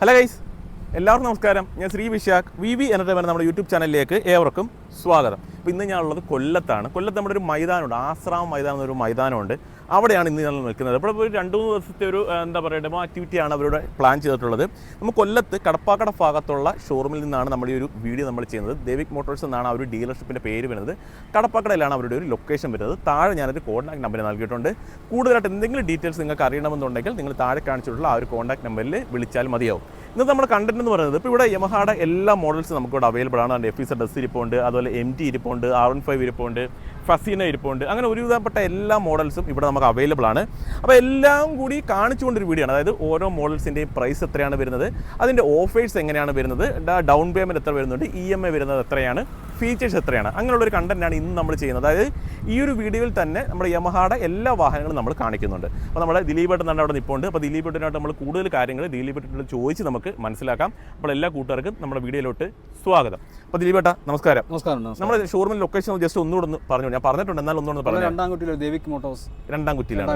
Hello guys എല്ലാവർക്കും നമസ്കാരം. ഞാൻ Sree Vishakh. V V entertainment നമ്മുടെ യൂട്യൂബ് ചാനലിലേക്ക് ഏവർക്കും സ്വാഗതം. അപ്പോൾ ഇന്ന് ഞാനുള്ളത് കൊല്ലത്താണ്. കൊല്ലത്ത് നമ്മുടെ ഒരു മൈതാനമുണ്ട്. ആശ്രാം മൈതാനം എന്നൊരു മൈതാനമുണ്ട്. അവിടെയാണ് ഇന്ന് ഞങ്ങൾ നിൽക്കുന്നത്. അപ്പോൾ ഒരു രണ്ട് മൂന്ന് ദിവസത്തെ ഒരു എന്താ പറയുക ഡെമോ ആക്ടിവിറ്റിയാണ് അവരുടെ പ്ലാൻ ചെയ്തിട്ടുള്ളത്. നമ്മൾ കൊല്ലത്ത് കടപ്പാക്കട ഭാഗത്തുള്ള ഷോറൂമിൽ നിന്നാണ് നമ്മുടെ ഈ ഒരു വീഡിയോ നമ്മൾ ചെയ്യുന്നത്. ദേവിക് മോട്ടോഴ്സ് എന്നാണ് ആ ഒരു ഡീലർഷിപ്പിന്റെ പേര് വരുന്നത്. കടപ്പാക്കടയിലാണ് അവരുടെ ഒരു ലൊക്കേഷൻ വരുന്നത്. താഴെ ഞാനൊരു കോൺടാക്ട് നമ്പർ നൽകിയിട്ടുണ്ട്. കൂടുതലായിട്ട് എന്തെങ്കിലും ഡീറ്റെയിൽസ് നിങ്ങൾക്ക് അറിയണമെന്നുണ്ടെങ്കിൽ നിങ്ങൾ താഴെ കാണിച്ചിട്ടുള്ള ആ ഒരു കോൺടാക്ട് നമ്പറിൽ വിളിച്ചാൽ മതിയാവും. ഇന്നത്തെ നമ്മുടെ കണ്ടന്റ് എന്ന് പറയുന്നത് ഇപ്പോൾ ഇവിടെ യമഹാടെ എല്ലാ മോഡൽസും നമുക്കിവിടെ അവൈലബിൾ ആണ്. അതിന്റെ എഫ് ഇസഡ് എസ് ഇരിപ്പുണ്ട് അതുപോലെ എം ടി ഇരിപ്പുണ്ട് ആർ വൺ ഫൈവ് ഇരിപ്പുണ്ട് ഫസീന ഇരിപ്പുണ്ട്. അങ്ങനെ ഒരുവിധപ്പെട്ട എല്ലാ മോഡൽസും ഇവിടെ നമുക്ക് അവൈലബിൾ ആണ്. അപ്പോൾ എല്ലാം കൂടി കാണിച്ചുകൊണ്ടൊരു വീഡിയോ ആണ്. അതായത് ഓരോ മോഡൽസിന്റെയും പ്രൈസ് എത്രയാണ് വരുന്നത്? അതിന്റെ ഓഫേഴ്സ് എങ്ങനെയാണ് വരുന്നത്? ഡൗൺ പേയ്മെന്റ് എത്ര വരുന്നുണ്ട്? ഇ എം ഐ വരുന്നത് എത്രയാണ്? ഫീച്ചേഴ്സ് എത്രയാണ്? അങ്ങനെയുള്ളൊരു കണ്ടന്റാണ് ഇന്ന് നമ്മൾ ചെയ്യുന്നത്. അതായത് ഈ ഒരു വീഡിയോയിൽ തന്നെ നമ്മുടെ യമഹയുടെ എല്ലാ വാഹനങ്ങളും നമ്മൾ കാണിക്കുന്നുണ്ട്. അപ്പോൾ നമ്മുടെ ദിലീപ് ഏട്ടൻ തന്നെ അവിടെ നിൽപ്പുണ്ട് അപ്പോൾ ദിലീപ് ഏട്ടനായിട്ട് നമ്മൾ കൂടുതൽ കാര്യങ്ങൾ ദിലീപ് ഏട്ടനോട് ചോദിച്ച് നമുക്ക് മനസ്സിലാക്കാം. അപ്പോൾ എല്ലാ കൂട്ടുകാർക്കും നമ്മുടെ വീഡിയോയിലോട്ട് സ്വാഗതം. അപ്പോൾ ദിലീപ് ഏട്ടാ നമസ്കാരം. നമസ്കാരം നമ്മൾ നമ്മുടെ ഷോറൂമിൽ ലൊക്കേഷൻ ജസ്റ്റ് ഒന്നുകൂടെ ഒന്ന് പറഞ്ഞു. ഞാൻ പറഞ്ഞിട്ടുണ്ട് എന്നാൽ ഒന്നുകൂടെ ഒന്ന് പറഞ്ഞു രണ്ടാം കുട്ടിയിലെ ദേവിക് മോട്ടോഴ്സ്. രണ്ടാം കുട്ടിയിലാണ്.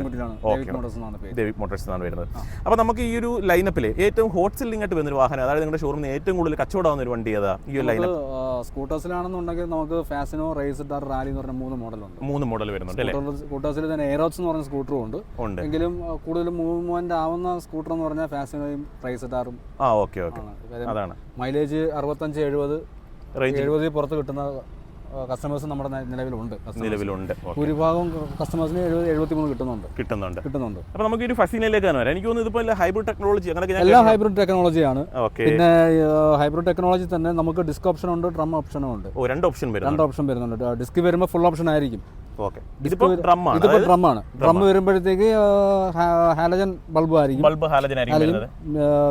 ദേവിക് മോട്ടോഴ്സ് എന്നാണ് പേര്. ദേവിക് മോട്ടോഴ്സ് എന്നാണ് വരുന്നത്. അപ്പോൾ നമുക്ക് ഈ ഒരു ലൈനപ്പിൽ ഏറ്റവും ഹോട്ട് സെല്ലിംഗ് ആയിട്ട് വരുന്നൊരു വാഹനം അതായത് നിങ്ങളുടെ ഷോറൂമിൽ ഏറ്റവും കൂടുതൽ കച്ചവടമാവുന്ന ഒരു വണ്ടി ഏതാ? ഈ ഒരു ലൈനപ്പ് സ്കൂട്ടേഴ്സിലാണെന്നുണ്ടെങ്കിൽ നമുക്ക് ഫാസിനോ റേസ് ഡാർ റാലി എന്ന് പറഞ്ഞ മൂന്ന് മോഡലുണ്ട്. മൂന്ന് മോഡൽ വരുന്നുണ്ട് സ്കൂട്ടേഴ്സിൽ തന്നെ എയറോസ് എന്ന് പറഞ്ഞ സ്കൂട്ടറും ഉണ്ട്. എങ്കിലും കൂടുതലും മൂവ്മെന്റ് ആവുന്ന സ്കൂട്ടർ എന്ന് പറഞ്ഞാൽ ഫാസിനോയും റേസ് ഡാറും ആ ഓക്കെ ഓക്കെ. അതാണ്. മൈലേജ് അറുപത്തഞ്ച് എഴുപത് എഴുപതിൽ പുറത്ത് കിട്ടുന്ന കസ്റ്റമേഴ്സ് നമ്മുടെ നിലവിലുണ്ട് നിലവിലുണ്ട്. ഒരു ഭൂരിഭാഗം കസ്റ്റമേഴ്സിന് എഴുപത് എഴുപത്തി മൂന്ന് കിട്ടുന്നുണ്ട്. കിട്ടുന്നുണ്ട്. കിട്ടുന്നുണ്ട്. അപ്പോൾ നമുക്ക് ഒരു ഫസീനയിലേക്ക് തന്നെ വരാം. എനിക്ക് തോന്നുന്നു ഇതിപ്പോൾ ഹൈബ്രിഡ് ടെക്നോളജി അങ്ങനെ എല്ലാം ഹൈബ്രിഡ് ടെക്നോളജിയാണ് പിന്നെ ഹൈബ്രിഡ് ടെക്നോളജി തന്നെ നമുക്ക് ഡിസ്ക് ഓപ്ഷൻ ഉണ്ട് ഡ്രം ഓപ്ഷനും ഉണ്ട്. ഓ രണ്ട് ഓപ്ഷൻ വരും രണ്ട് ഓപ്ഷൻ വരുന്നുണ്ട്. ഡിസ്ക് വരുമ്പോൾ ഫുൾ ഓപ്ഷൻ ആയിരിക്കും. ഇതിപ്പോ ഡ്രം ആണ്. ഡ്രം വരുമ്പോഴത്തേക്ക് ഹാലജൻ ബൾബ് ആയിരിക്കും. ബൾബ് ഹാലജൻ ആയിരിക്കും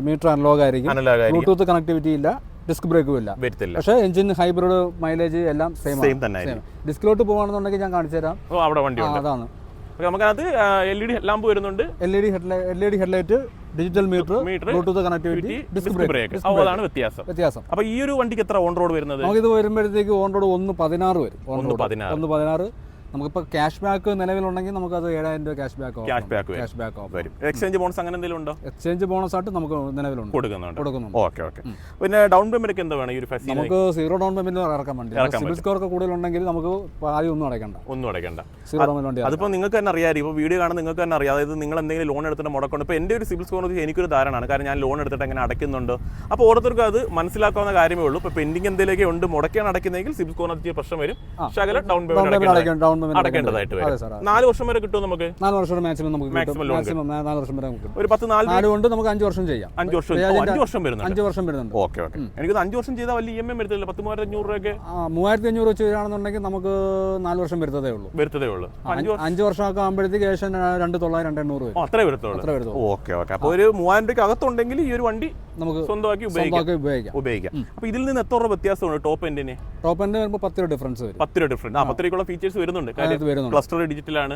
മീറ്റർ അനലോഗ് ആയിരിക്കും. ബ്ലൂടൂത്ത് കണക്ടിവിറ്റി ഇല്ല. ഡിസ്ക് ബ്രേക്കും ഇല്ല. വരത്തില്ല. പക്ഷേ എഞ്ചിൻ ഹൈബ്രിഡ് മൈലേജ് എല്ലാം സെയിം സെയിം തന്നെ ഡിസ്കിലോട്ട് പോകുകയാണെന്നുണ്ടെങ്കിൽ ഞാൻ കാണിച്ചു തരാം. ഓ അവിടെ വണ്ടി അതാണ്. നമുക്കത് എൽ ഇ ഡി ലാമ്പ് വരുന്നുണ്ട്. L E D headlight L E D headlight digital meter meter Bluetooth connectivity disc brake അതാണ് വ്യത്യാസം. വ്യത്യാസം. അപ്പോൾ ഈ ഒരു വണ്ടിക്ക് എത്ര ഓൺ റോഡ് വരുന്നത്? നമുക്കിത് വരുമ്പോഴത്തേക്ക് ഓൺ റോഡ് ഒന്ന് പതിനാറ് വരും. ഒന്ന് പതിനാറ്. നമുക്കിപ്പോൾ ക്യാഷ് ബാക്ക് നിലവിലുണ്ടെങ്കിൽ നമുക്ക് അത് ഏഴായിരം രൂപ cash back cash back cash back വരും. എക്സ്ചേഞ്ച് ബോണസ് അങ്ങനെ എന്തെങ്കിലും ഉണ്ടോ? എക്സ്ചേഞ്ച് ബോണസ് ആയിട്ട് നമുക്ക് നിലവിലുണ്ട്. കൊടുക്കുന്നുണ്ട്. കൊടുക്കുന്നുണ്ട്. ഓക്കെ ഓക്കെ പിന്നെ ഡൗൺ പേയ്മെന്റ് ഒക്കെ എന്താ വേണം ഈ ഒരു നമുക്ക് സീറോ ഡൗൺ പേയ്മെന്റ് ഇറക്കാൻ വേണ്ടി. സിബിൽ സ്കോർ ഒക്കെ കൂടുതലുണ്ടെങ്കിൽ നമുക്ക് ആദ്യം ഒന്നും അടയ്ക്കണ്ട. ഒന്നും അടയ്ക്കണ്ട. സീറോ ഡൗൺ വേണ്ടി അതിപ്പോൾ നിങ്ങൾക്ക് തന്നെ അറിയാം ഇപ്പോൾ വീഡിയോ കാണുന്ന നിങ്ങൾക്ക് തന്നെ അറിയാം. അതായത് നിങ്ങൾ എന്തെങ്കിലും ലോൺ എടുത്തിട്ട് മുടക്കുണ്ട് ഇപ്പോൾ എന്റെ ഒരു സിബിൽ സ്കോർ എനിക്കൊരു ധാരണയാണ്. കാരണം ഞാൻ ലോൺ എടുത്തിട്ട് അങ്ങനെ അടയ്ക്കുന്നുണ്ട്. അപ്പോൾ ഓരോരുത്തർക്കും അത് മനസ്സിലാക്കാവുന്ന കാര്യമേ ഉള്ളൂ. ഇപ്പോൾ പെൻഡിങ് എന്തെങ്കിലുമൊക്കെ ഉണ്ട് മുടക്കാൻ അടയ്ക്കുന്നതെങ്കിൽ സിബിൽ സ്കോർ പ്രശ്നം വരും. ശകല ഡൗൺ പേയ്മെന്റ് പേയ്മെന്റ് ഡൗൺ അടയ്ക്കേണ്ടതായിട്ട് വരും. നാല് വർഷം വരെ കിട്ടും നമുക്ക്? നാല് വർഷം മാക്സിമം നമുക്ക് മാക്സിമം നാല് വർഷം വരെ നമുക്ക് ഒരു പത്ത് നാല് നാല് കൊണ്ട് നമുക്ക് അഞ്ച് വർഷം ചെയ്യാം. അഞ്ച് വർഷം അഞ്ച് വർഷം വരുന്നുണ്ട്. അഞ്ച് വർഷം വരുന്നുണ്ട്. Okay okay. എനിക്ക് അഞ്ച് വർഷം ചെയ്താൽ വലിയ ഇ എം ഐ വരുത്തില്ല പത്ത് മൂവായിരത്തി അഞ്ഞൂറ് രൂപയൊക്കെ ആ, മൂവായിരത്തി അഞ്ഞൂറ് വെച്ച് വരികയാണെന്നുണ്ടെങ്കിൽ നമുക്ക് നാല് വർഷം വരുത്തതേ ഉള്ളൂ. വരുത്തതേ ഉള്ളൂ. അഞ്ച് വർഷം അഞ്ച് വർഷമൊക്കെ ആകുമ്പോഴത്തേക്ക് ഏകദേശം രണ്ട് തൊള്ളായിരം രണ്ട് എണ്ണൂറ് അത്രേ വരത്തുള്ളൂ. Okay okay. അപ്പോൾ ഒരു മൂവായിരം രൂപയ്ക്ക് അകത്തുണ്ടെങ്കിൽ ഈ ഒരു വണ്ടി നമുക്ക് സ്വന്തമാക്കി ഉപയോഗിക്കാം. ഉപയോഗിക്കാം. അപ്പോൾ ഇതിൽ നിന്ന് എത്ര വ്യത്യാസമാണ് ടോപ്പ് എൻഡിന്? ടോപ്പ് എൻഡ് വരുമ്പോൾ പത്ത് രൂപ ഡിഫറൻസ് വരും. പത്ത് രൂപ ഡിഫറൻസ് ആ പത്ത് രൂപയ്ക്കുള്ള ഫീച്ചേഴ്സ് വരുന്നുണ്ട്. വരുന്നുണ്ട്. ക്ലസ്റ്റർ ഡിജിറ്റലാണ് ആണ്.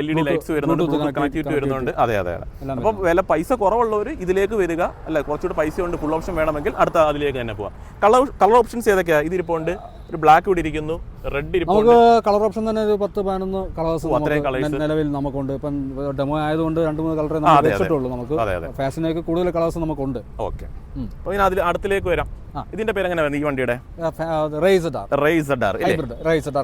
എൽ ഇ ഡി ലൈറ്റ്സ് വരുന്നുണ്ട് കണക്ടിവിറ്റി വരുന്നുണ്ട്. അതെ അതെ അതെ. അപ്പോൾ വില പൈസ കുറവുള്ളവർ ഇതിലേക്ക് വരിക. അല്ല കുറച്ചുകൂടി പൈസ ഉണ്ട് ഫുൾ ഓപ്ഷൻ വേണമെങ്കിൽ അടുത്ത അതിലേക്ക് തന്നെ പോവാം. കളർ കളർ ഓപ്ഷൻസ് ഏതൊക്കെയാണ് ഇതിരിപ്പുണ്ട് ഒരു ബ്ലാക്ക് ഇവിടെ ഇരിക്കുന്നു. റെഡ് നമുക്ക് കളർ ഓപ്ഷൻ തന്നെ ഒരു പത്ത് പതിനൊന്ന് കളേഴ്സ് നിലവിൽ നമുക്കുണ്ട്. ഇപ്പം ഡെമോ ആയതുകൊണ്ട് രണ്ട് മൂന്ന് കളറേ നമുക്ക് നമുക്ക്. ഫാഷനൊക്കെ കൂടുതൽ കളേഴ്സ് നമുക്കുണ്ട്. ഓക്കെ. അപ്പോൾ അതിൽ അടുത്തിലേക്ക് വരാം. ഇതിന്റെ പേര് എങ്ങനെ ഈ വണ്ടിയുടെ?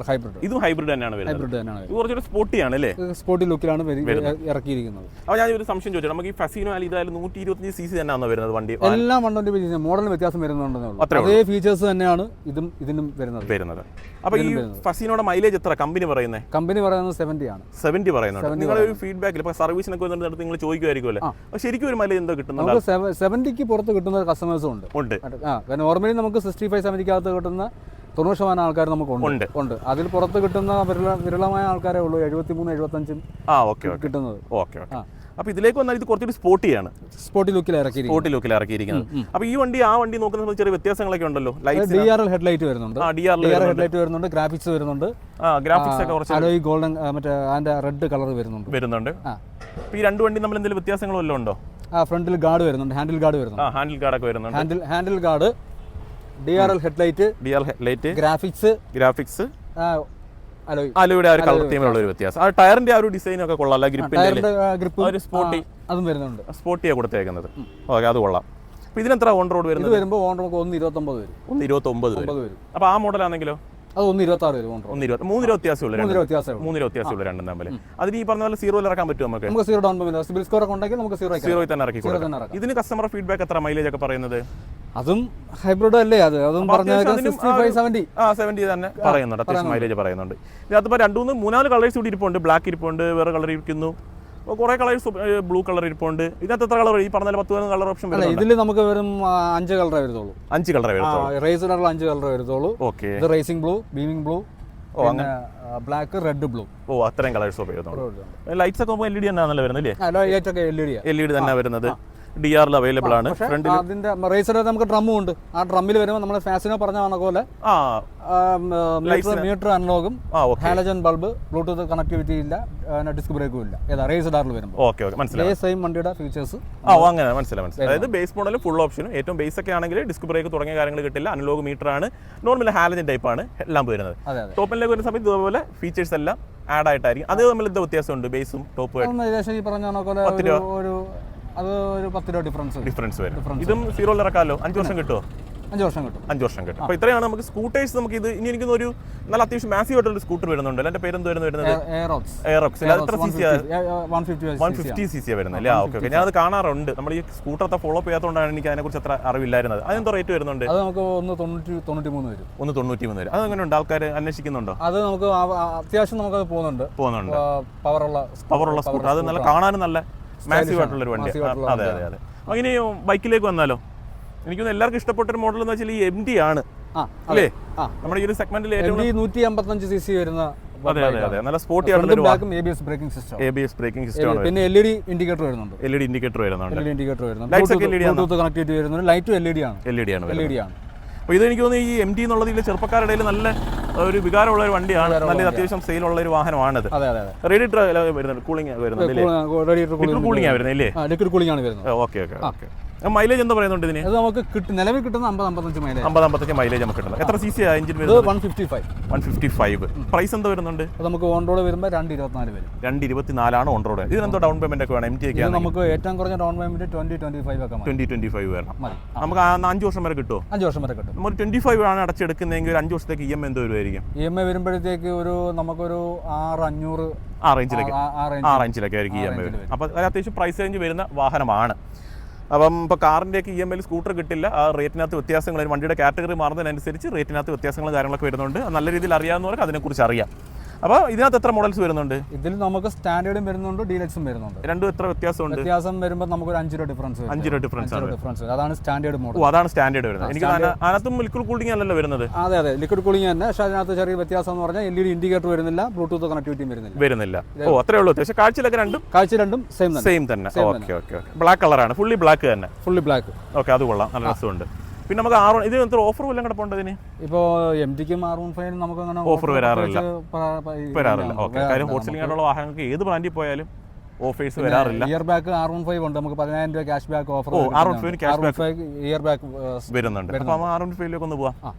ഹൈബ്രിഡ് ഇതും ഹൈബ്രിഡ് തന്നെയാണ് ഹൈബ്രിഡ് തന്നെയാണ് ഇത് കുറച്ചൊരു സ്പോട്ടിയാണ് അല്ലേ സ്പോർട്ടി ലുക്കിലാണ് ഇറക്കിയിരിക്കുന്നത്. അപ്പോൾ ഞാൻ ഒരു സംശയം ചോദിച്ചു നമുക്ക് ഈ ഫസീനോ അലി ഇതായാലും നൂറ്റി ഇരുപത്തി സി സി തന്നെയാണോ വരുന്നത് വണ്ടി? എല്ലാ വണ്ടി മോഡലിന് വ്യത്യാസം വരുന്നുണ്ടെന്ന് അതേ ഫീച്ചേഴ്സ് തന്നെയാണ് ഇതും ഇതിനും വരുന്നത്. വരുന്നത്. അപ്പോൾ ഈ ഫസീനോടെ മൈലേജ് എത്ര? കമ്പനി പറയുന്നത് കമ്പനി പറയുന്നത് സെവന്റി ആണ്. സെവന്റി പറയുന്നത് നിങ്ങളെ ഒരു ഫീഡ്ബാക്കിൽ ഇപ്പോൾ സർവീസിനൊക്കെ വന്നിട്ട് നിങ്ങൾ ചോദിക്കുമായിരിക്കുമല്ലേ? ശരിക്കും ഒരു മൈലേജ് എന്തോ കിട്ടുന്നുണ്ട്? സെവന്റിക്ക് പുറത്ത് കിട്ടുന്ന കസ്റ്റമേഴ്സും ഉണ്ട്. ഉണ്ട്. നോർമലി നമുക്ക് സിക്സ്റ്റി ഫൈവ് സെവന്റിക്കകത്ത് കിട്ടുന്ന തൊണ്ണൂറ് ശതമാനം ആൾക്കാർ നമുക്ക് ഉണ്ട്. ഉണ്ട്. അതിൽ പുറത്ത് കിട്ടുന്ന വിരള വിരളമായ ആൾക്കാരേ ഉള്ളൂ എഴുപത്തി മൂന്ന് എഴുപത്തഞ്ചും ആ ഓക്കെ കിട്ടുന്നത്. ഓക്കെ അപ്പോൾ ഇതിലേക്ക് വന്നാൽ ഇത് കുറച്ചൊരു സ്പോട്ടിയാണ് സ്പോർട്ടി ലുക്കിൽ ഇറക്കി സ്പോട്ടി ലുക്കിൽ ഇറക്കിയിരിക്കുന്നത്. അപ്പോൾ ഈ വണ്ടി ആ വണ്ടി നോക്കുന്ന ചെറിയ വ്യത്യാസങ്ങളൊക്കെ ഉണ്ടല്ലോ. Light D R L headlight വരുന്നുണ്ട്. D R D R headlight വരുന്നുണ്ട്. ഗ്രാഫിക്സ് വരുന്നുണ്ട്. ആ ഗ്രാഫിക്സ് ഒക്കെ കുറച്ച് അലോയ് ഗോൾഡൻ മറ്റേ അതിന്റെ റെഡ് കളർ വരുന്നുണ്ട്. വരുന്നുണ്ട്. ഈ രണ്ട് വണ്ടി നമ്മൾ എന്തെങ്കിലും വ്യത്യാസങ്ങളോ ഉണ്ടോ? ആ ഫ്രണ്ടിൽ ഗാർഡ് വരുന്നുണ്ട്. ഹാൻഡിൽ ഗാർഡ് വരുന്നുണ്ട്. ആ ഹാൻഡിൽ ഒക്കെ വരുന്നുണ്ട്. Handle handle guard D R L headlight D R light graphics graphics അലോയുടെ ആ ഒരു കളർ തീമിലുള്ള ഒരു വ്യത്യാസം. ആ ടയറിന്റെ ആ ഒരു ഡിസൈൻ ഒക്കെ കൊള്ളാം അല്ല ഗ്രിപ്പിന്റെ ഗ്രിപ്പ് ഒരു സ്പോട്ടി അതും വരുന്നുണ്ട്. സ്പോട്ടിയാണ് കൊടുത്തേക്കുന്നത്. ഓക്കെ അത് കൊള്ളാം. അപ്പൊ ഇതിനെത്ര ഓൺ റോഡ് വരുന്നത്? വരുമ്പോൾ ഓൺ റോഡ് ഒന്ന് ഇരുപത്തൊമ്പത് വരും. ഒന്ന് ഇരുപത്തൊമ്പത് വരും. അപ്പൊ ആ മോഡലാണെങ്കിലോ അത് ഒന്ന് ഇരുപത്തി ആറ് വരും ഒന്ന് ഇരുപത്തി മൂന്ന് രൂപ വ്യത്യാസമുള്ളൂ മൂന്ന് രണ്ട് രൂപ മൂന്ന് രൂപ വ്യത്യാസമുള്ളൂ രണ്ടും തമ്മിൽ അതിന് ഈ പറഞ്ഞ പോലെ സീറോയിൽ ഇറക്കാൻ പറ്റും നമുക്ക്? നമുക്ക് zero down payment CIBIL score ഒക്കെ ഉണ്ടെങ്കിൽ നമുക്ക് സീറോ സീറോ തന്നെ ഇറക്കി സീറോ ഇതിന് കസ്റ്റമർ ഫീഡ്ബാക്ക് എത്ര? മൈലേജ് ഒക്കെ പറയുന്നത്? അതും ഹൈബ്രിഡ് അല്ലേ അത്? അതും സെവന്റി തന്നെ പറയുന്നുണ്ട്. അത്യാവശ്യം മൈലേജ് പറയുന്നുണ്ട്. ഇതിനകത്ത് രണ്ടു മൂന്ന് മൂന്നാൽ കളേഴ്സ് കൂടി ഇരിപ്പുണ്ട്. ബ്ലാക്ക് ഇരിപ്പുണ്ട് വേറെ കളർ ഇരിക്കുന്നു. അപ്പോൾ കുറേ കളേഴ്സ് ബ്ലൂ കളർ ഇരിപ്പുണ്ട്. ഇതിനകത്ത് എത്ര കളർ ഈ പറഞ്ഞ പത്ത് കളർ ഓപ്ഷൻ ഇതിൽ നമുക്ക് വെറും അഞ്ച് കളറേ വരുത്തുള്ളൂ. അഞ്ച് കളറേ വരുത്തുള്ളൂ. റേസിലുള്ള അഞ്ച് കളറേ വരുത്തുള്ളൂ. ഓക്കെ. ഇത് racing blue beaming blue black red blue ഓ അത്രയും കളേഴ്സ് ലൈറ്റ്സ് ഒക്കെ എൽ ഇ ഡി തന്നെയാണല്ലോ വരുന്നത് എൽ ഇ ഡി തന്നെ വരുന്നത്. ഡി ആറിൽ അവൈലബിൾ ആണ്. ഫ്രണ്ടിൽ ഫ്രണ്ട് അതിന്റെ റേസിന്റെ നമുക്ക് ഡ്രമ്മും ഉണ്ട്. ആ ഡ്രമ്മിൽ വരുമ്പോൾ നമ്മൾ ഫാസിനോ പറഞ്ഞ കണക്ക് പോലെ ആ. മീറ്റർ മീറ്റർ അനലോഗും ഹാലജൻ ബൾബ് ബ്ലൂടൂത്ത് കണക്ടിവിറ്റി ഇല്ല ഡിസ്ക് ബ്രേക്കും ഇല്ല. ഏതാ റേസ് ഡാറിൽ വരുമ്പോൾ ഓക്കെ ഓക്കെ മനസ്സിലായി. ഈ സെയിം വണ്ടിയുടെ ഫീച്ചേഴ്സ് ആ അങ്ങനെ മനസ്സിലായി മനസ്സിലായി. അതായത് ബേസ് മോഡൽ ഫുൾ ഓപ്ഷനും ഏറ്റവും ബേസ് ഒക്കെ ആണെങ്കിൽ ഡിസ്ക് ബ്രേക്ക് തുടങ്ങിയ കാര്യങ്ങൾ കിട്ടില്ല. അനലോഗ് മീറ്റർ ആണ്. നോർമൽ ഹാലജൻ ടൈപ്പ് ആണ് എല്ലാം വരുന്നത്. ടോപ്പിലേക്ക് വരുന്ന സമയത്ത് ഇതുപോലെ ഫീച്ചേഴ്സ് എല്ലാം ആഡ് ആയിട്ടായിരിക്കും. അത് തമ്മിൽ എന്താ വ്യത്യാസമുണ്ട് ബേസും ടോപ്പും ഏകദേശം ഈ പറഞ്ഞ പോലെ ഒരു അത് ഒരു പത്ത് രൂപ ഡിഫറൻസ് ഡിഫറൻസ് വരും. ഇതും സീറോയിൽ ഇറക്കാമല്ലോ അഞ്ച് വർഷം കിട്ടുമോ അഞ്ച് വർഷം കിട്ടും. അഞ്ച് വർഷം കിട്ടും. അപ്പോൾ ഇത്രയാണ് നമുക്ക് സ്കൂട്ടേഴ്സ് നമുക്ക് ഇത് ഇനി എനിക്ക് ഒരു നല്ല അത്യാവശ്യം മാസീവ് ആയിട്ടുള്ള സ്കൂട്ടർ വരുന്നുണ്ട് എന്റെ പേര് വരുന്നത് വരുന്നത്? എയറോക്സ് എയറോക്സ് അത് എത്ര C C one fifty C C വരുന്നത് അല്ലേ? ആ ഓക്കെ ഞാൻ അത് കാണാറുണ്ട്. നമ്മൾ ഈ സ്കൂട്ടറത്തെ ഫോളോ ഫോളോ ചെയ്യാത്തതുകൊണ്ടാണ് എനിക്ക് അതിനെക്കുറിച്ച് അത്ര അറിവില്ലായിരുന്നത്. അതെന്തോ റേറ്റ് വരുന്നുണ്ട്? അത് നമുക്ക് ഒന്ന് തൊണ്ണൂറ്റി തൊണ്ണൂറ്റി മൂന്ന് വരും. ഒന്ന് തൊണ്ണൂറ്റി മൂന്ന് വരും. അതെങ്ങനെയുണ്ട്? ആൾക്കാർ അന്വേഷിക്കുന്നുണ്ടോ? അത് നമുക്ക് ആ- നമുക്ക് അത്യാവശ്യം നമുക്കത് പോകുന്നുണ്ട്. പോകുന്നുണ്ട്. പവറുള്ള പവറുള്ള സ്കൂട്ടർ അത് നല്ല കാണാനും നല്ല മാസീവ് ആയിട്ടുള്ള ഒരു വണ്ടി. അതെ അതെ അതെ. അങ്ങനെ ബൈക്കിലേക്ക് വന്നാലോ? എനിക്ക് എല്ലാവർക്കും ഇഷ്ടപ്പെട്ട ഒരു മോഡൽ എന്ന് വെച്ചാൽ ഈ എം ഡി ആണ്. അല്ലേ? നമ്മുടെ ഈ ഒരു സെഗ്മെന്റിൽ ഏറ്റവും നൂറ്റി അമ്പത്തഞ്ച് സി സി വരുന്ന അതെ അതെ അതെ. നല്ല sporty braking system A B S braking system പിന്നെ എൽ ഇ ഡി ഇൻഡിക്കേറ്റർ വരുന്നുണ്ട്. എൽ ഇ ഡി ഇൻഡിക്കേറ്റർ വരുന്നുണ്ട്. എൽ ഇ ഇൻഡിക്കേറ്റർ വരുന്നുണ്ട്. കണക്ടിവിറ്റി വരുന്നുണ്ട്. ലൈറ്റും എൽ ഇ ഡി ആണ്. എൽ ഇ ഡി ആണ് എൽ ഇ ഡി ആണ്. അപ്പോൾ ഇത് എനിക്ക് തോന്നുന്നു ഈ എം ഡി എന്നുള്ളതിൽ ചെറുപ്പക്കാരുടെ നല്ല ഒരു വികാരമുള്ള ഒരു വണ്ടിയാണ്. നല്ല അത്യാവശ്യം ഉള്ള ഒരു വാഹനമാണത്. റേഡിയേറ്റർ വരുന്നുണ്ട്. കൂളിംഗ് ലിക്വിഡ് കൂളിംഗ് ആണ് വരുന്നത്. Okay okay okay. മൈലേജ് എന്താ പറയുന്നുണ്ട് ഇതിന്? അത് നമുക്ക് കിട്ടും നിലവിൽ കിട്ടുന്ന അമ്പത് അമ്പത്തഞ്ച് മൈലേജ് അമ്പത് അമ്പത്തഞ്ച് മൈലേജ് നമുക്ക് കിട്ടുന്നത്. എത്ര സി സി എഞ്ചിൻ വരുന്നത്? One fifty five one fifty five price എന്താ വരുന്നുണ്ട്? അത് നമുക്ക് ഓൺ റോഡ് വരുമ്പോൾ രണ്ട് ഇരുപത്തിനാല് വരും. രണ്ട് ഇരുപത്തിനാലാണ് ഓൺ റോഡ് ഇതിനെന്തോ ഡൗൺ പേയ്മെന്റ് ഒക്കെ വേണം എം ടി ഒക്കെ നമുക്ക് ഏറ്റവും കുറഞ്ഞ down payment twenty twenty five ഒക്കെ ട്വന്റി ട്വന്റി ഫൈവ് വരണം. നമുക്ക് അഞ്ച് വർഷം വരെ കിട്ടുമോ അഞ്ച് വർഷം വരെ കിട്ടും. നമ്മൾ ട്വന്റി ഫൈവ് ആണ് അടച്ചെടുക്കുന്നതെങ്കിൽ ഒരു അഞ്ച് വർഷത്തേക്ക് ഇ എം എന്തോ വരുമായിരിക്കും ഇ എം ഐ വരുമ്പോഴത്തേക്ക് ഒരു നമുക്കൊരു ആറ് അഞ്ഞൂറ് ആ റേഞ്ചിലേക്ക് ആ- റേഞ്ചിലൊക്കെ ആയിരിക്കും ഇ എം ഐ വരും. അപ്പോൾ അത് അത്യാവശ്യം പ്രൈസ് റേഞ്ച് വരുന്ന വാഹനമാണ്. അപ്പം ഇപ്പോൾ കാറിന്റെയൊക്കെ ഇ എം ഐയിൽ സ്കൂട്ടർ കിട്ടില്ല. ആ റേറ്റിനകത്ത് വ്യത്യാസങ്ങൾ വണ്ടിയുടെ കാറ്റഗറി മാറുന്നതിനനുസരിച്ച് റേറ്റിനകത്ത് വ്യത്യാസങ്ങളും കാര്യങ്ങളൊക്കെ വരുന്നുണ്ട്. നല്ല രീതിയിൽ അറിയാവുന്നവർക്ക് അതിനെക്കുറിച്ച് അറിയാം. അപ്പോൾ ഇതിനകത്ത് എത്ര മോഡൽസ് വരുന്നുണ്ട്? ഇതിൽ നമുക്ക് സ്റ്റാൻഡേർഡും വരുന്നുണ്ട് ഡീലക്സും വരുന്നുണ്ട്. രണ്ടും എത്ര വ്യത്യാസമുണ്ട്? വ്യത്യാസം വരുമ്പോൾ നമുക്ക് ഒരു അഞ്ച് രൂപ ഡിഫറൻസ് അഞ്ച് രൂപ ഡിഫറൻസ് ഡിഫറൻസ് അതാണ് സ്റ്റാൻഡേർഡ് മോഡൽ അതാണ് സ്റ്റാൻഡേർഡ് വരുന്നത്. എനിക്ക് അതിന- അതിനകത്തും ലിക്വിഡ് കൂളിംഗ് അല്ലല്ലോ വരുന്നത്. അതെ അതെ. ലിക്വിഡ് കൂളിംഗ് തന്നെ. പക്ഷേ അതിനകത്ത് ചെറിയ വ്യത്യാസം എന്ന് പറഞ്ഞാൽ എൽ ഇ ഡി ഇൻഡിക്കേറ്റർ വരുന്നില്ല ബ്ലൂടൂത്ത് കണക്ടിവിറ്റിയും വരുന്നില്ല. വരുന്നില്ല. ഓ അത്രേ ഉള്ളൂ. പക്ഷേ കാഴ്ചയിലൊക്കെ രണ്ടും കാഴ്ച രണ്ടും സെയിം തന്നെ. സെയിം തന്നെ. ഓക്കെ ഓക്കെ ഓക്കെ ബ്ലാക്ക് കളറാണ് ഫുള്ളി ബ്ലാക്ക് തന്നെ. ഫുള്ളി ബ്ലാക്ക് ഓക്കെ അത് കൊള്ളാം. നല്ല രസമുണ്ട്. പിന്നെ നമുക്ക് ആറ് ഇത് എത്ര ഓഫർ വല്ലതും കിടപ്പുണ്ട് ഇതിന്? ഇപ്പോൾ എം ടിക്കും ആർ വൺ ഫൈവിനും നമുക്ക് അങ്ങനെ ഓഫർ വരാറില്ല. വരാറില്ല. ഓക്കെ കാര്യം. ഹോസ്റ്റലിംഗ് ആയിട്ടുള്ള വാഹനങ്ങൾക്ക് ഏത് ബ്രാൻഡിൽ പോയാലും ഓഫേഴ്സ് വരാറില്ല. Year back R one five ഉണ്ട്. നമുക്ക് പതിനായിരം രൂപ ക്യാഷ് ബാക്ക് ഓഫർ ഓ, R15 five cash back year back വരുന്നുണ്ട്. അപ്പോൾ ആർ ഫൈവിലേക്ക് ഒന്ന് പോവാം. ആ.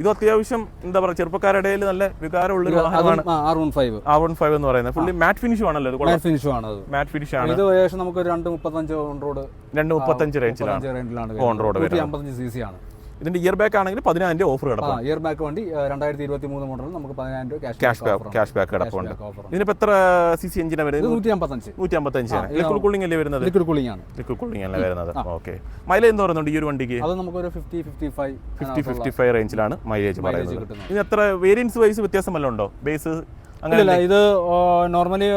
ഇത് അത്യാവശ്യം എന്താ പറയുക ചെറുപ്പക്കാരുടെ ഇടയിൽ നല്ല വികാരമുള്ള ഒരു വാഹനമാണ് R one five R one five എന്ന് പറയുന്നത്. ഫുള്ളി മാറ്റ് ഫിനിഷും ആണല്ലോ ഇത് മാറ്റ് ഫിനിഷും ആണ് മാറ്റ് ഫിനിഷ് ആണ്. ഇത് ഏകദേശം നമുക്ക് രണ്ട് മുപ്പത്തഞ്ച് ഓൺ റോഡ് രണ്ട് മുപ്പത്തഞ്ച് റേഞ്ചിലാണ് റേഞ്ചിലാണ് റോഡ് അമ്പത്തഞ്ച് സി സി ആണ്. ഇതിന്റെ ഇയർ ബാക്ക് ആണെങ്കിൽ പതിനായിരം രൂപ ഓഫർ കിടപ്പുണ്ട്. ഇയർ ബാക്ക് വണ്ടി രണ്ടായിരത്തി ഇരുപത്തി മൂന്ന് മോഡൽ നമുക്ക് പതിനായിരം രൂപ ക്യാഷ് ബാക്ക് ക്യാഷ് ബാക്ക് കിടപ്പുണ്ട്. ഇതിനിപ്പോ എത്ര സി സി എഞ്ചിനാണ് വരുന്നത്? നൂറ്റി അമ്പത്തഞ്ച് നൂറ്റി അമ്പത്തഞ്ചാണ് ലിക്വിഡ് കൂളിംഗ് അല്ലേ വരുന്നത്? ലിക്വിഡ് കൂളിംഗ് ആണ്. ലിക്വിഡ് കൂളിംഗ് അല്ലേ വരുന്നത്. ഓക്കെ മൈലേജ് എന്ന് പറയുന്നുണ്ട് ഈ ഒരു വണ്ടിക്ക്? അത് നമുക്ക് ഒരു fifty fifty five fifty fifty five റേഞ്ചിലാണ് മൈലേജ് പറയുന്നത് ഇതിന് ഇത് എത്ര വേരിയൻസ് വൈസ് വ്യത്യാസം വല്ലതും ഉണ്ടോ? ബേസ് അങ്ങനെ ഇത് നോർമലി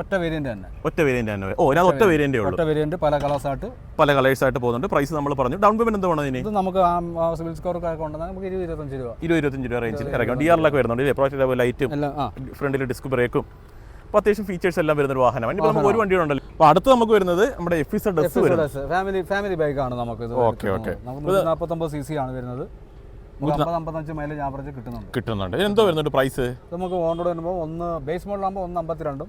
ഒറ്റ വേരിയന്റ് തന്നെ. ഒറ്റ വേരിയന്റ് തന്നെ. ഓ ഞാൻ ഒറ്റ വേരിയന്റേ ഉള്ളൂ. ഒറ്റ വേരിയന്റ് പല കളേഴ്സ് ആയിട്ട്. പല കളേഴ്സ് ആയിട്ട് പോകുന്നുണ്ട്. പ്രൈസ് നമ്മൾ പറഞ്ഞു. ഡൗൺ പേയ്മെന്റ് എന്താ വേണം ഇതിന് ഇത് നമുക്ക് സിവിൽ സ്കോർ ഒക്കെ കൊണ്ടാണ് നമുക്ക് ഇരുപത് ഇരുപത്തഞ്ച് രൂപ. ഇരുപത് ഇരുപത്തഞ്ച് രൂപ റേഞ്ചിൽ ഇറങ്ങും. ഡി ആറിലൊക്കെ വരുന്നുണ്ട് ഇല്ലേ പ്രോജക്റ്റ് ലൈറ്റും ഫ്രണ്ടിൽ ഡിസ്ക് ബ്രേക്കും അപ്പോൾ അത്യാവശ്യം ഫീച്ചേഴ്സ് എല്ലാം വരുന്ന ഒരു വാഹനമാണ്. ഇപ്പോൾ നമുക്ക് ഒരു വണ്ടി ഉണ്ടല്ലോ. അപ്പോൾ അടുത്ത് നമുക്ക് വരുന്നത് നമ്മുടെ എഫ് ഇസഡ് ഡസ് ഫാമിലി ഫാമിലി ആണ് നമുക്ക് ഇത് ഓക്കെ, ഓക്കെ. നാൽപ്പത്തൊമ്പത് സി സി ആണ് വരുന്നത്. മൈലേജ് ആവറേജ് കിട്ടുന്നുണ്ട്. കിട്ടുന്നുണ്ട്. എന്തോ വരുന്നുണ്ട് പ്രൈസ് നമുക്ക് ഓൺ റോഡ് വരുമ്പോൾ ഒന്ന് ബേസ് മോഡലാകുമ്പോൾ ഒന്ന് അമ്പത്തിരണ്ടും.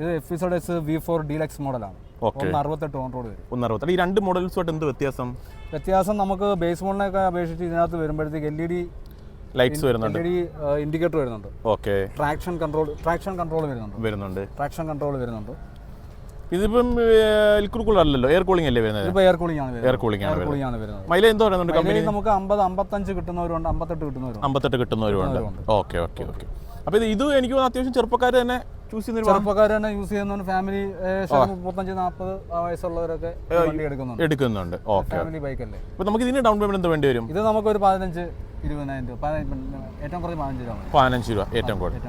ഇത് F Z S V four deluxe മോഡലാണ്. ഒന്ന് അറുപത്തെട്ട് വരും. ഒന്ന് അറുപത്തി ഈ രണ്ട് മോഡൽസുമായിട്ട് എന്ത് വ്യത്യാസം? വ്യത്യാസം നമുക്ക് ബേസ് മോഡലിനൊക്കെ അപേക്ഷിച്ച് ഇതിനകത്ത് വരുമ്പോഴത്തേക്ക് എൽ ഇ ഡി ലൈറ്റ്സ് വരുന്നുണ്ട്. ഇൻഡിക്കേറ്റർ വരുന്നുണ്ട്. Okay traction control traction control വരുന്നുണ്ട്. വരുന്നുണ്ട്. ട്രാക്ഷൻ കൺട്രോൾ വരുന്നുണ്ട്. ഇതിപ്പം ലിക്വിഡ് കൂളർ അല്ലല്ലോ എയർ കൂളിംഗ് അല്ലേ വരുന്നത്? ഇപ്പോൾ എയർ കൂളിംഗ് ആണ് എയർ കൂളിംഗ് ആണ് കൂളിംഗ് ആണ് വരുന്നത്. മൈലേജ് എന്തോ പറയുന്നുണ്ട് കമ്പനി നമുക്ക് അമ്പത് അമ്പത്തഞ്ച് കിട്ടുന്നവരുണ്ട് അമ്പത്തെട്ട് കിട്ടുന്നവരുണ്ട്. അമ്പത്തെട്ട് കിട്ടുന്നവരുണ്ട്. ഓക്കെ ഓക്കെ ഓക്കെ അപ്പോൾ ഇത് ഇത് എനിക്ക് അത്യാവശ്യം ചെറുപ്പക്കാർ തന്നെ ചൂസ് ചെയ്യുന്ന ചെറുപ്പക്കാർ തന്നെ യൂസ് ചെയ്യുന്ന ഫാമിലി മുപ്പത്തഞ്ച് നാൽപ്പത് വയസ്സുള്ളവരൊക്കെ വണ്ടി എടുക്കുന്നുണ്ട്. എടുക്കുന്നുണ്ട്. ഓക്കെ ഫാമിലി ബൈക്ക് അല്ലേ? അപ്പോൾ നമുക്ക് ഇതിന് ഡൗൺ പേയ്മെന്റ് എന്ത് വേണ്ടി വരും? ഇത് നമുക്ക് ഒരു പതിനഞ്ച് ഇരുപതിനായിരം രൂപ. പതിനഞ്ച് ഏറ്റവും കുറച്ച് പതിനഞ്ച് രൂപ പതിനഞ്ച് രൂപ ഏറ്റവും കൂടുതൽ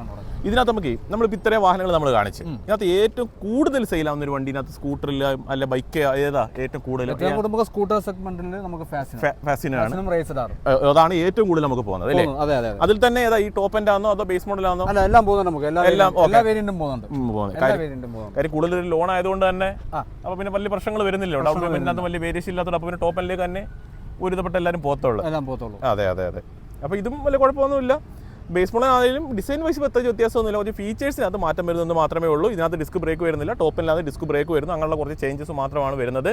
ഇതിനകത്ത് നമുക്ക് നമ്മളിപ്പോൾ ഇത്രയും വാഹനങ്ങൾ നമ്മൾ കാണിച്ച്. ഇതിനകത്ത് ഏറ്റവും കൂടുതൽ സെയിൽ ആവുന്ന ഒരു വണ്ടി ഇതിനകത്ത് സ്കൂട്ടറിൽ അല്ല ബൈക്ക് ഏതാ ഏറ്റവും കൂടുതൽ നമുക്ക് സ്കൂട്ടർ സെഗ്മെന്റിൽ നമുക്ക് അതാണ് ഏറ്റവും കൂടുതൽ നമുക്ക് പോകുന്നത് അല്ലേ? അതെ അതെ അതെ. അതിൽ തന്നെ ഏതാ ഈ ടോപ്പ് എൻഡ് ആണോ അതോ ബേസ് മോഡൽ ആണോ എല്ലാം പോകുന്നുണ്ട് നമുക്ക്. എല്ലാം പോകുന്നത് കാര്യം കൂടുതൽ ലോൺ ആയതുകൊണ്ട് തന്നെ അപ്പൊ പിന്നെ വലിയ പ്രശ്നങ്ങൾ വരുന്നില്ല. ഡൗൺ പേയ്മെന്റിനകത്ത് വലിയ വേരിയേഷൻ ഇല്ലാത്തതുകൊണ്ട് അപ്പോൾ പിന്നെ ടോപ്പ് എൻഡിലേക്ക് തന്നെ ഒരുവിധപ്പെട്ട എല്ലാവരും പോത്തുള്ളൂ എല്ലാം പോത്തുള്ളൂ അതെ അതെ അതെ. അപ്പോൾ ഇതും വലിയ കുഴപ്പമൊന്നുമില്ല. ബേസ് മോഡലാണെങ്കിലും ഡിസൈൻ വൈസ് പ്രത്യേകിച്ച് വ്യത്യാസമൊന്നുമില്ല. കുറച്ച് ഫീച്ചേഴ്സിനകത്ത് മാറ്റം വരുന്നത് മാത്രമേ ഉള്ളൂ. ഇതിനകത്ത് ഡിസ്ക് ബ്രേക്ക് വരുന്നില്ല. ടോപ്പിനകത്ത് ഡിസ്ക് ബ്രേക്ക് വരുന്നു. അങ്ങനെയുള്ള കുറച്ച് ചേഞ്ചസ് മാത്രമാണ് വരുന്നത്.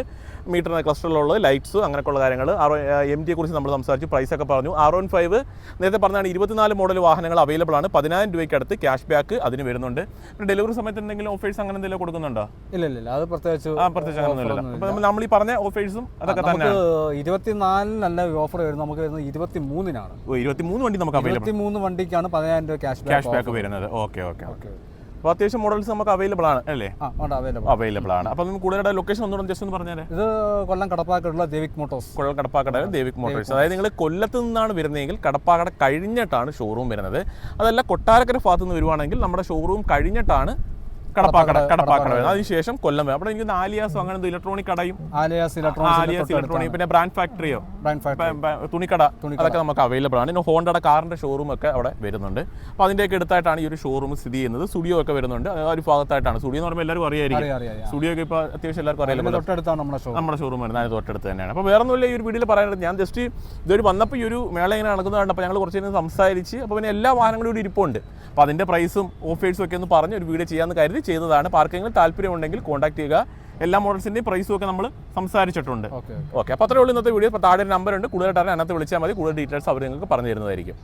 മീറ്ററിന് ക്ലസ്റ്ററിലുള്ളത് ലൈറ്റ്സ് അങ്ങനെയൊക്കെയുള്ള കാര്യങ്ങൾ എം ടിയെ കുറിച്ച് നമ്മൾ സംസാരിച്ചു പ്രൈസ് ഒക്കെ പറഞ്ഞു. ആർ വൺ ഫൈവ് നേരത്തെ പറഞ്ഞാണ് ഇരുപത്തിനാല് മോഡൽ വാഹനങ്ങൾ അവൈലബിൾ ആണ്. പതിനായിരം രൂപയ്ക്ക് അടുത്ത് ക്യാഷ് ബാക്ക് അതിന് വരുന്നുണ്ട്. ഡെലിവറി സമയത്ത് എന്തെങ്കിലും ഓഫേഴ്സ് അങ്ങനെ എന്തെങ്കിലും കൊടുക്കുന്നുണ്ടോ? ഇല്ല ഇല്ല അത് പ്രത്യേകിച്ച് ആ പ്രത്യേകിച്ച് അങ്ങനെയൊന്നുമില്ല നമ്മൾ ഈ പറഞ്ഞ ഓഫേഴ്സും അതൊക്കെ തന്നെ ഇരുപത്തിനാലിനല്ല ഓഫർ വരുന്നത്. നമുക്ക് വരുന്നത് ഇരുപത്തി മൂന്നിനാണ് ഇരുപത്തി മൂന്ന് വണ്ടി നമുക്ക് അവൈലബിൾ ഇരുപത്തി മൂന്ന് വണ്ടിക്കാണ് പതിനായിരം രൂപ ക്യാഷ് ക്യാഷ് ബാക്ക് വരുന്നത്. ഓക്കെ ഓക്കെ ഓക്കെ അപ്പോൾ അത്യാവശ്യം മോഡൽസ് നമുക്ക് അവൈലബിൾ ആണ് അല്ലേ? അവൈലബിൾ ആണ്. അപ്പോൾ നമുക്ക് കൂടുതൽ ലൊക്കേഷൻ ഒന്നുകൂടെ ജസ്റ്റ് ഒന്ന് പറഞ്ഞാലേ ഇത് കൊല്ലം കടപ്പാക്കടുള്ള ദേവിക് മോട്ടോഴ്സ് കൊല്ലം കടപ്പാക്കട ദേവിക് മോട്ടോഴ്സ് അതായത് നിങ്ങൾ കൊല്ലത്ത് നിന്നാണ് വരുന്നതെങ്കിൽ കടപ്പാക്കട കഴിഞ്ഞിട്ടാണ് ഷോറൂം വരുന്നത്. അതല്ല കൊട്ടാരക്കര ഭാഗത്ത് നിന്ന് വരുവാണെങ്കിൽ നമ്മുടെ ഷോറൂം കഴിഞ്ഞിട്ടാണ് കടപ്പാക്കട കടപ്പാക്കട അതിനുശേഷം കൊല്ലം വരും. അപ്പോൾ എനിക്ക് ആലിയാസോ അങ്ങനെ ഇലക്ട്രോണിക് കടയും? ആലിയാസ് ആലിയാസ് ഇലക്ട്രോണിക് പിന്നെ ബ്രാൻഡ് ഫാക്ടറിയോ ബ്രാൻഡ് ഫാക്ടറി തുണിക്കട. അതൊക്കെ നമുക്ക് അവൈലബിൾ ആണ്. പിന്നെ ഹോണ്ടയുടെ കാറിന്റെ ഷോറൂം ഒക്കെ അവിടെ വരുന്നുണ്ട്. അപ്പോൾ അതിന്റെയൊക്കെ അടുത്തായിട്ടാണ് ഈ ഒരു ഷോറൂം സ്ഥിതി ചെയ്യുന്നത്. സ്റ്റുഡിയോ ഒക്കെ വരുന്നുണ്ട്. ആ ഒരു ഭാഗത്തായിട്ടാണ്. സ്റ്റുഡിയോ എന്ന് പറയുമ്പോൾ എല്ലാവരും അറിയായിരിക്കും. അറിയാം അറിയാം അറിയാം. സ്റ്റുഡിയോ ഒക്കെ ഇപ്പോൾ അത്യാവശ്യം എല്ലാവർക്കും അറിയാലോ തൊട്ടടുത്താണ് നമ്മുടെ ഷോറൂം വരുന്നത്. അതിന് തൊട്ടടുത്ത് തന്നെയാണ്. അപ്പോൾ വേറെ ഒന്നുമില്ല ഈ ഒരു വീഡിയോയിൽ പറയാനുള്ളത് ഞാൻ ജസ്റ്റ് ഇതൊരു വന്നപ്പോൾ ഈ ഒരു മേള ഇങ്ങനെ നടക്കുന്നത് കണ്ടപ്പോൾ ഞങ്ങൾ കുറച്ച് നേരം സംസാരിച്ച് അപ്പോൾ പിന്നെ എല്ലാ വാഹനങ്ങളും ഇവിടെ ഇരിപ്പുണ്ട്. അപ്പോൾ അതിന്റെ പ്രൈസും ഓഫേഴ്സും ഒക്കെ ഒന്ന് പറഞ്ഞ് ഒരു വീഡിയോ ചെയ്യാമെന്ന് കരുതി ചെയ്തതാണ്. പാർക്കിങ്ങിൽ താല്പര്യമുണ്ടെങ്കിൽ കോൺടാക്ട് ചെയ്യുക. എല്ലാ മോഡൽസിന്റെയും പ്രൈസും ഒക്കെ നമ്മൾ സംസാരിച്ചിട്ടുണ്ട്. ഓക്കെ അപ്പോൾ അത്രേ ഉള്ളൂ ഇന്നത്തെ വീഡിയോ താഴെ നമ്പർ ഉണ്ട്. കൂടുതലായിട്ട് അതിനകത്ത് വിളിച്ചാൽ മതി. കൂടുതൽ ഡീറ്റെയിൽസ് അവർ നിങ്ങൾക്ക് പറഞ്ഞു തരുന്നതായിരിക്കും.